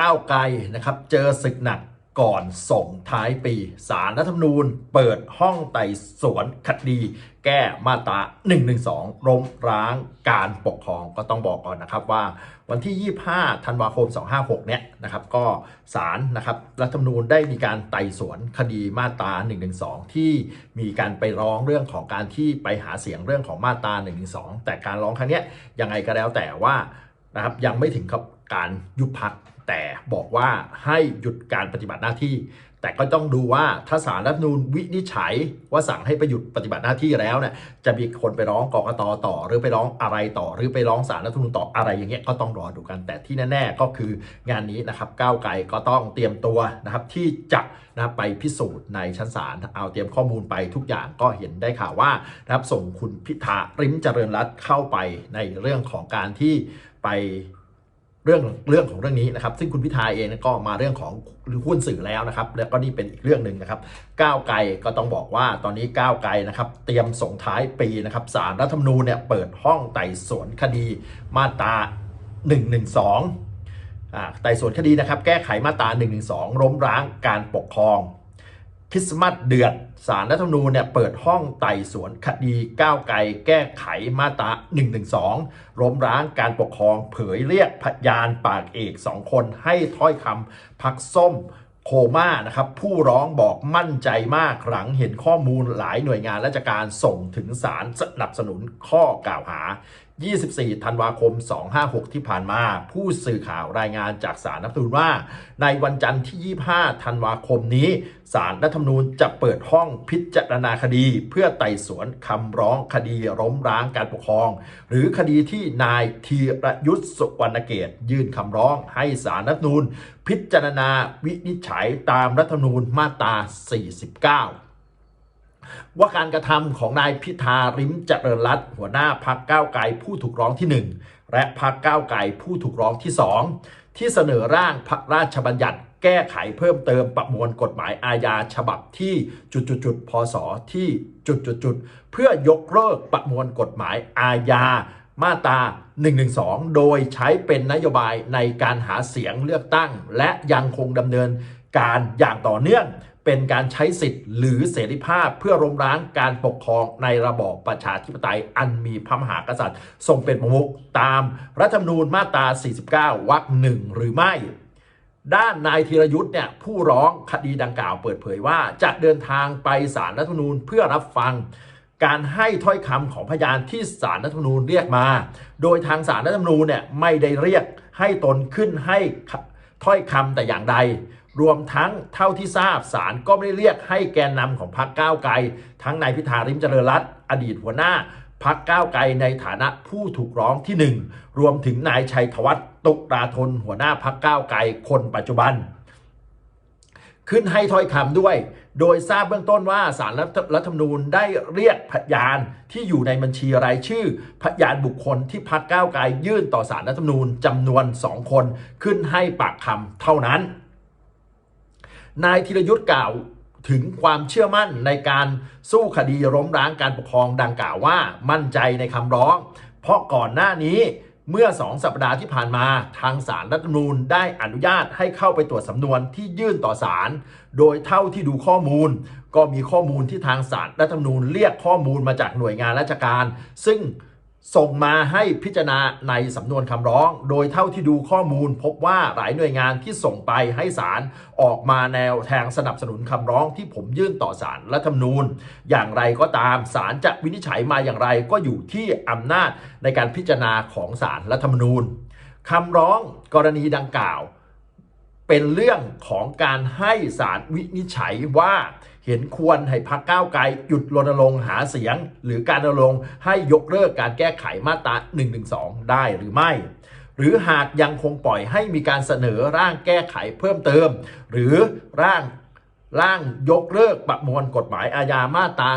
ก้าวไกลนะครับ เจอศึกหนักก่อนส่งท้ายปีสารรัฐธรรมนูญ เปิดห้องไต่สวนคดี แก้มาตรา 112ล้มร้างการปกครองก็ต้องบอกก่อนนะครับว่าวันที่ 25 ธันวาคม 256 เนี่ยนะครับ ก็ศาลนะครับรัฐธรรมนูญได้มีการไต่สวนคดีมาตรา 112 ที่มีการไปร้องเรื่องของการที่ไปหาเสียงเรื่องของมาตรา 112 แต่การร้องครั้งนี้ยังไงก็แล้วแต่ว่านะครับยังไม่ถึงกับการยุบพัก แต่บอกว่าให้หยุดการปฏิบัติหน้าที่ แต่ก็ต้องดูว่าถ้าสารรัฐมนูญวินิจฉัยว่าสั่งให้ไปหยุดปฏิบัติหน้าที่แล้วเนี่ยจะมีคนไปร้องกกตต่อ หรือไปร้องอะไรต่อ หรือไปร้องสารรัฐมนูญต่ออะไรอย่างเงี้ยก็ต้องรอดูกัน แต่ที่แน่ ๆ ก็คืองานนี้นะครับก้าวไกลก็ต้องเตรียมตัวนะครับที่จะนะไปพิสูจน์ในชั้นศาลเอาเตรียมข้อมูลไปทุกอย่างก็เห็นได้ข่าวว่านะครับส่งคุณพิธาริมเจริญรัตเข้าไปในเรื่องของการที่ไป เรื่องเรื่องของเรื่องนี้นะครับ ซึ่งคุณพิธาเองก็มาเรื่องของหุ้นสื่อแล้วนะครับ แล้วก็นี่เป็นอีกเรื่องหนึ่งนะครับ ก้าวไกลก็ต้องบอกว่าตอนนี้ก้าวไกลนะครับ เตรียมส่งท้ายปีนะครับสารรัฐธรรมนูญเนี่ยเปิดห้องไต่สวนคดีมาตรา112อ่าไต่สวนคดีนะครับ แก้ไขมาตรา112ล้มร้างการปกครอง คริสต์มาสเดือดสารรัฐธรรมนูญเนี่ยเปิดห้องไต่สวนคดีก้าวไกล แก้ไขมาตรา112ล้มร้างการปกครองเผยเรียกพยานปากเอกสองคนให้ถ้อยคำพักส้มโคม่านะครับ ผู้ร้องบอกมั่นใจมากหลังเห็นข้อมูลหลายหน่วยงานราชการส่งถึงศาลสนับสนุนข้อกล่าวหา 24 ธันวาคม 256 ที่ผ่านมา ผู้สื่อข่าวรายงานจากสารรัฐธรรมนูญว่า ในวันจันทร์ที่ 25 ธันวาคมนี้ สารรัฐธรรมนูญจะเปิดห้องพิจารณาคดี เพื่อไต่สวนคำร้องคดีล้มร้างการปกครอง หรือคดีที่นายธีรยุทธสุวรรณเกตยื่นคำร้องให้สารรัฐธรรมนูญ พิจารณาวินิจฉัยตามรัฐธรรมนูญมาตรา 49 ว่าการกระทำของนายพิธาริมเจริญรัตหัวหน้าพักก้าวไกลผู้ถูกร้องที่ 1 และพักก้าวไกลผู้ถูกร้องที่ 2 ที่เสนอร่างพระราชบัญญัติแก้ไขเพิ่มเติมประมวลกฎหมายอาญาฉบับที่จุดๆพศที่จุดๆๆเพื่อยกเลิกประมวลกฎหมายอาญามาตรา 112 โดยใช้เป็นนโยบายในการหาเสียงเลือกตั้ง และยังคงดำเนินการอย่างต่อเนื่อง เป็นการใช้สิทธิ์หรือเสรีภาพเพื่อล้มล้างการปกครองในระบอบประชาธิปไตย อันมีพระมหากษัตริย์ ทรงเป็นประมุขตามรัฐธรรมนูญมาตรา 49 วรรคหนึ่งหรือไม่ ด้านนายธีรยุทธ์เนี่ยผู้ร้องคดีดังกล่าวเปิดเผยว่า จะเดินทางไปศาลรัฐธรรมนูญเพื่อรับฟังการให้ถ้อยคำของพยานที่ศาลรัฐธรรมนูญเรียกมา โดยทางศาลรัฐธรรมนูญเนี่ยไม่ได้เรียกให้ตนขึ้นให้ถ้อยคำแต่อย่างใด รวมทั้งเท่าที่ทราบศาลก็ไม่ได้เรียกให้แกนนำของพรรคก้าวไกล ทั้งนายพิธาริมเจริญรัตน์อดีตหัวหน้าพักก้าวไกลในฐานะผู้ถูกร้องที่หนึ่งรวมถึงนายชัยธวัฒน์ตุกราธนหัวหน้าพักก้าวไกลคนปัจจุบัน ขึ้นให้ถ้อยคำด้วย โดยทราบเบื้องต้นว่าสารรัฐธรรมนูญได้เรียกพยานที่อยู่ในบัญชีรายชื่อ พยานบุคคลที่พักก้าวไกลยื่นต่อสารรัฐธรรมนูญจำนวนสองคน ขึ้นให้ปากคำเท่านั้น นายธีรยุทธ์กล่าวถึงความเชื่อมั่นในการสู้คดีล้มร้างการปกครองดังกล่าวว่ามั่นใจในคำร้อง เพราะก่อนหน้านี้เมื่อสองสัปดาห์ที่ผ่านมาทางสารรัฐธรรมนูญได้อนุญาตให้เข้าไปตรวจสำนวนที่ยื่นต่อศาลโดยเท่าที่ดูข้อมูล ก็มีข้อมูลที่ทางสารรัฐธรรมนูญเรียกข้อมูลมาจากหน่วยงานราชการ ซึ่ง ส่งมาให้พิจารณาในสำนวนคำร้อง โดยเท่าที่ดูข้อมูลพบว่าหลายหน่วยงานที่ส่งไปให้ศาลออกมาแนวทางสนับสนุนคำร้องที่ผมยื่นต่อศาลรัฐธรรมนูญ อย่างไรก็ตามศาลจะวินิจฉัยมาอย่างไรก็อยู่ที่อำนาจในการพิจารณาของศาลรัฐธรรมนูญคำร้องกรณีดังกล่าว เป็นเรื่องของการให้ศาลวินิจฉัยว่า เห็นควรให้พักก้าวไกลหยุดรณรงค์หาเสียง หรือการรณรงค์ให้ยกเลิกการแก้ไขมาตรา112 ได้หรือไม่ หรือหากยังคงปล่อยให้มีการเสนอร่างแก้ไขเพิ่มเติม หรือร่างร่างยกเลิกประมวลกฎหมายอาญามาตรา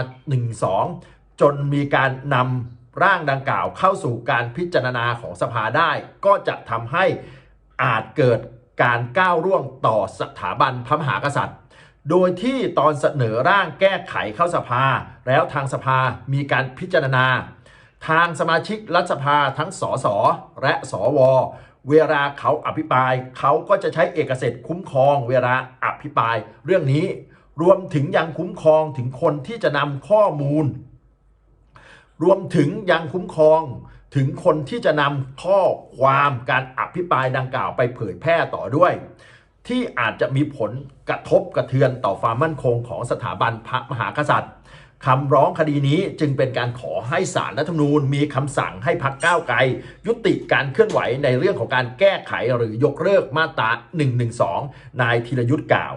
12 จนมีการนำร่างดังกล่าวเข้าสู่การพิจารณาของสภาได้ ก็จะทำให้อาจเกิดการก้าวร่วงต่อสถาบันพระมหากษัตริย์ โดยที่ตอนเสนอร่างแก้ไขเข้าสภา แล้วทางสภามีการพิจารณา ทางสมาชิกรัฐสภาทั้งสสและสว เวลาเขาอภิปราย เขาก็จะใช้เอกสิทธิ์คุ้มครอง เวลาอภิปรายเรื่องนี้ รวมถึงยังคุ้มครองถึงคนที่จะนำข้อมูล รวมถึงยังคุ้มครองถึงคนที่จะนำข้อความการอภิปรายดังกล่าวไปเผยแพร่ต่อด้วย ที่อาจจะมีผลกระทบกระเทือนต่อความมั่นคงของสถาบันพระมหากษัตริย์คำร้องคดีนี้จึงเป็นการขอให้ศาลรัฐธรรมนูญ มีคำสั่งให้พักก้าวไกล ยุติการเคลื่อนไหวในเรื่องของการแก้ไขหรือยกเลิกมาตรา 112 นายธีรยุทธ์กล่าว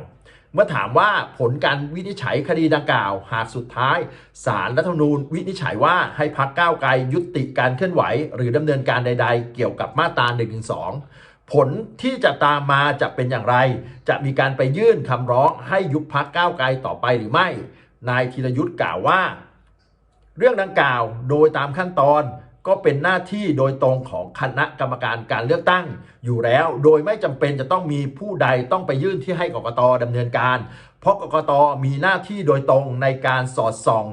เมื่อถามว่าผลการวินิจฉัยคดีดังกล่าว หากสุดท้ายศาลรัฐธรรมนูญ วินิจฉัยว่าให้พักก้าวไกล ยุติการเคลื่อนไหว หรือดำเนินการใด ๆ เกี่ยวกับมาตรา 112 ผลที่จะตามมาจะเป็นอย่างไร จะมีการไปยื่นคำร้องให้ยุบพักก้าวไกลต่อไปหรือไม่ นายธีรยุทธ์กล่าวว่า เรื่องดังกล่าวโดยตามขั้นตอนก็เป็นหน้าที่โดยตรงของคณะกรรมการการเลือกตั้ง อยู่แล้ว โดยไม่จำเป็นจะต้องมีผู้ใดต้องไปยื่นที่ให้กกตดำเนินการ เพราะกกตมีหน้าที่โดยตรงในการสอดส่อง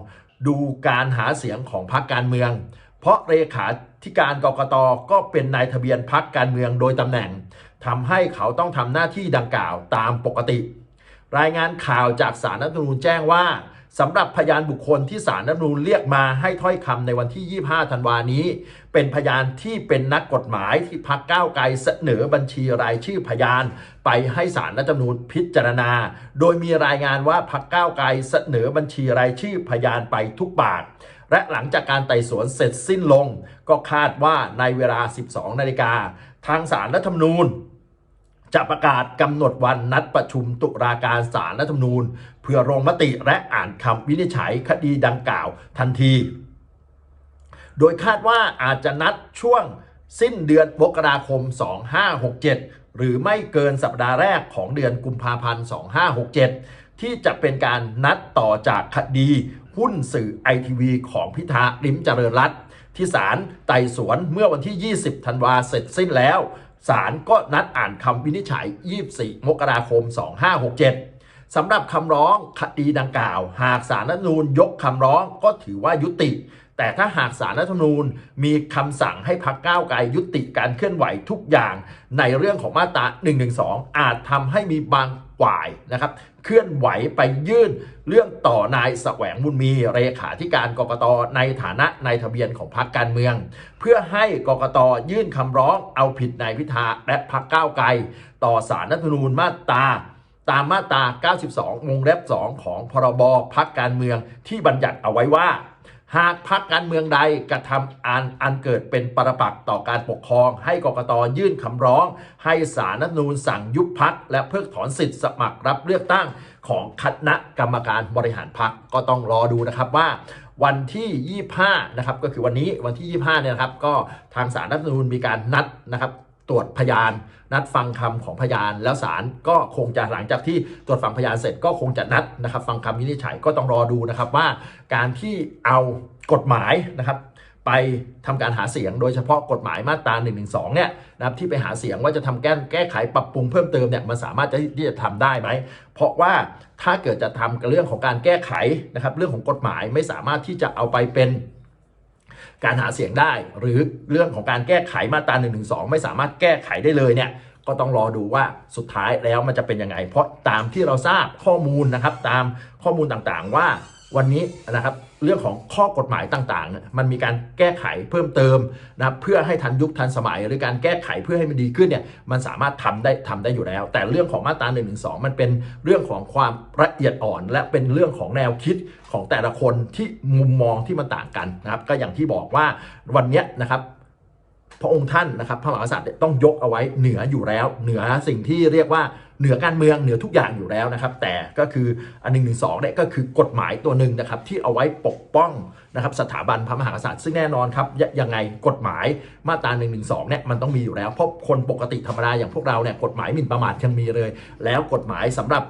ดูการหาเสียงของพรรคการเมือง เพราะเลขา ธิการกกตก็เป็นนายทะเบียนพรรคการเมืองโดยตำแหน่งทำให้เขาต้องทำหน้าที่ดังกล่าวตามปกติ รายงานข่าวจากสารรัฐธรรมนูญแจ้งว่าสำหรับพยานบุคคลที่สารรัฐธรรมนูญเรียกมาให้ถ้อยคำในวันที่ 25 ธันวานี้ เป็นพยานที่เป็นนักกฎหมายที่พักก้าวไกลเสนอบัญชีรายชื่อพยาน ไปให้สารรัฐธรรมนูญพิจารณา โดยมีรายงานว่าพักก้าวไกลเสนอบัญชีรายชื่อพยานไปทุกปาก และหลังจากการไต่สวนเสร็จสิ้นลง ก็คาดว่าในเวลา 12 นาฬิกา ทางสารรัฐธรรมนูญ จะประกาศกำหนดวันนัดประชุมตุลาการศาลรัฐธรรมนูญ เพื่อลงมติและอ่านคำวินิจฉัยคดีดังกล่าวทันที โดยคาดว่าอาจจะนัดช่วงสิ้นเดือนมกราคม 2567 หรือไม่เกินสัปดาห์แรกของเดือนกุมภาพันธ์ 2567 ที่จะเป็นการนัดต่อจากคดี หุ้นสื่อไอทีวีของพิธาลิมเจริญรัตที่ศาลไต่สวนเมื่อวันที่ 20 ธันวาเสร็จสิ้นแล้วศาลก็นัดอ่านคำวินิจฉัย 24 มกราคม 2567 สำหรับคำร้องคดีดังกล่าว หากศาลรัฐธรรมนูญยกคำร้องก็ถือว่ายุติ แต่ถ้าหากศาลรัฐธรรมนูญมีคำสั่งให้พักก้าวไกลยุติการเคลื่อนไหวทุกอย่าง ในเรื่องของมาตรา112 อาจทำให้มีบาง ฝ่ายนะครับเคลื่อนไหวไปยื่นเรื่องต่อนายสแสวงบุญมีเลขาธิการกกตในฐานะนายทะเบียนของพรรคการเมือง เพื่อให้กกตยื่นคำร้องเอาผิดนายพิธาและพรรคก้าวไกล ต่อสารรัฐธรรมนูญมาตราตามมาตรา 92วงเล็บ 2 ของพรบพักการเมืองที่บัญญัติเอาไว้ว่า หากพักการเมืองใดกระทำอันอันเกิดเป็นปรปักษ์ต่อการปกครอง ให้กกตยื่นคำร้อง ให้สารรัฐนูญสั่งยุบพักและเพิกถอนสิทธิ์สมัครรับเลือกตั้งของคณะกรรมการบริหารพักก็ต้องรอดูนะครับว่าวันที่ 25 นะครับ ก็คือวันนี้วันที่ 25 เนี่ยนะครับ ก็ทางสารรัฐธรรมนูญมีการนัดนะครับ ตรวจพยาน นัดฟังคำของพยาน แล้วศาลก็คงจะหลังจากที่ตรวจฟังพยานเสร็จก็คงจะนัดนะครับ ฟังคำวินิจฉัยก็ต้องรอดูนะครับว่าการที่เอา กฎหมายนะครับไปทำการหาเสียงโดยเฉพาะกฎหมายมาตรา1นึเนี่ยนะครับที่ไปหาเสียงว่าจะทำแก้แก้ไขปรับปรุงเพิ่มเติมเนี่ยมันสามารถจะที่จะทำได้ไหม เพราะว่าถ้าเกิดจะทำกับเรื่องของการแก้ไขนะครับเรื่องของกฎหมายไม่สามารถที่จะเอาไปเป็นการหาเสียงได้ หรือเรื่องของการแก้ไขมาตรา1นึไม่สามารถแก้ไขได้เลยเนี่ยก็ต้องรอดูว่าสุดท้ายแล้วมันจะเป็นยังไง เพราะตามที่เราทราบข้อมูลนะครับตามข้อมูลต่างๆว่าวันนี้นะครับ เรื่องของข้อกฎหมายต่างๆ มันมีการแก้ไขเพิ่มเติมนะเพื่อให้ทันยุคทันสมัย หรือการแก้ไขเพื่อให้มันดีขึ้นเนี่ยมันสามารถทำได้ทำได้อยู่แล้ว แต่เรื่องของมาตรา1นึมันเป็นเรื่องของความละเอียดอ่อน และเป็นเรื่องของแนวคิดของแต่ละคนที่มุมมองที่มันต่างกันนะครับก็อย่างที่บอกว่าวันนี้นะครับพระองค์ท่านนะครับพระมหากษัตริย์เนี่ยต้องยกเอาไว้เหนืออยู่แล้ว เหนือสิ่งที่เรียกว่า เหนือการเมืองเหนือทุกอย่างอยู่แล้วนะครับ แต่ก็คืออันหนึ่งหนึ่งสองเนี่ยก็คือกฎหมายตัวหนึ่งนะครับที่เอาไว้ปกป้องนะครับสถาบันพระมหากษัตริย์ ซึ่งแน่นอนครับยยังไงกฎหมายมาตรา1นึเนี่ยมันต้องมีอยู่แล้วเพราะคนปกติธรรมดาอย่างพวกเราเนี่ยกฎหมายหมิ่นประมาทยังมีเลย แล้วกฎหมายสำหรับ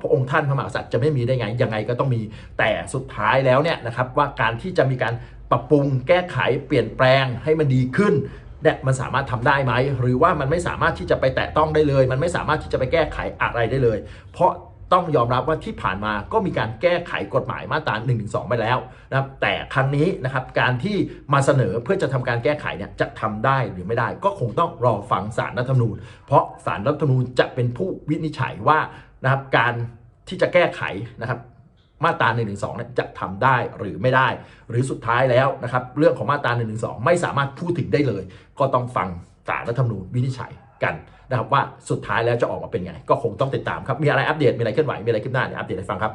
พระองค์ท่านพระมหากษัตริย์จะไม่มีได้ไงยังไงก็ต้องมีแต่สุดท้ายแล้วเนี่ยนะครับว่าการที่จะมีการปรับปรุงแก้ไขเปลี่ยนแปลงให้มันดีขึ้น เนี่ยมันสามารถทำได้ไหม หรือว่ามันไม่สามารถที่จะไปแตะต้องได้เลย มันไม่สามารถที่จะไปแก้ไขอะไรได้เลย เพราะต้องยอมรับว่าที่ผ่านมาก็มีการแก้ไขกฎหมายมาตรา1นึไปแล้วนะครับแต่ครั้งนี้นะครับการที่มาเสนอเพื่อจะทำการแก้ไขเนี่ยจะทำได้หรือไม่ได้ ก็คงต้องรอฟังสารรัฐธรรมนูญ เพราะสารรัฐธรรมนูญจะเป็นผู้วินิจฉัยว่านะครับการที่จะแก้ไขนะครับ มาตรา1นึเนี่ยจะทำได้หรือไม่ได้ หรือสุดท้ายแล้วนะครับเรื่องของมาตรา1นึไม่สามารถพูดถึงได้เลย ก็ต้องฟังสารรัฐธรรมนูญวินิจฉัยกันนะครับว่าสุดท้ายแล้วจะออกมาเป็นไง ก็คงต้องติดตามครับ มีอะไรอัปเดตมีอะไรเคลื่อนไหวมีอะไรขึ้นหน้าเนี่ยอัปเดตให้ฟังครับ